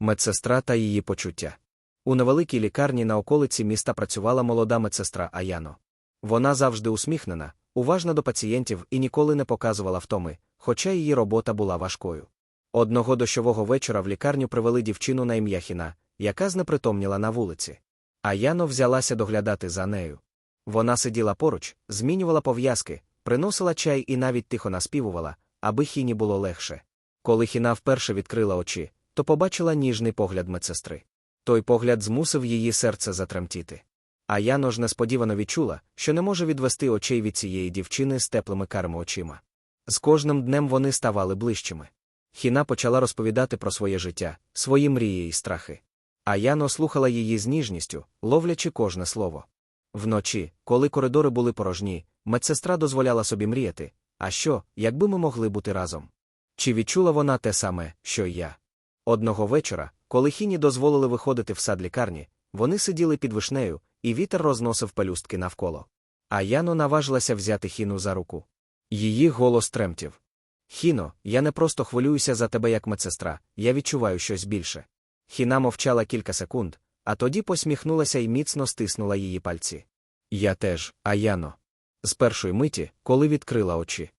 Медсестра та її почуття. У невеликій лікарні на околиці міста працювала молода медсестра Аяно. Вона завжди усміхнена, уважна до пацієнтів і ніколи не показувала втоми, хоча її робота була важкою. Одного дощового вечора в лікарню привели дівчину на ім'я Хіна, яка знепритомніла на вулиці. Аяно взялася доглядати за нею. Вона сиділа поруч, змінювала пов'язки, приносила чай і навіть тихо наспівувала, аби хіні було легше. Коли хіна вперше відкрила очі, то побачила ніжний погляд медсестри. Той погляд змусив її серце затремтіти. А Яно ж несподівано відчула, що не може відвести очей від цієї дівчини з теплими карими очима. З кожним днем вони ставали ближчими. Хіна почала розповідати про своє життя, свої мрії і страхи. А Яно слухала її з ніжністю, ловлячи кожне слово. Вночі, коли коридори були порожні, медсестра дозволяла собі мріяти. А що, якби ми могли бути разом? Чи відчула вона те саме, що й я? Одного вечора, коли хіні дозволили виходити в сад лікарні, вони сиділи під вишнею, і вітер розносив пелюстки навколо. А Яно наважилася взяти хіну за руку. Її голос тремтів. Хіно, я не просто хвилююся за тебе як медсестра, я відчуваю щось більше. Хіна мовчала кілька секунд, а тоді посміхнулася і міцно стиснула її пальці. Я теж, Аяно. З першої миті, коли відкрила очі.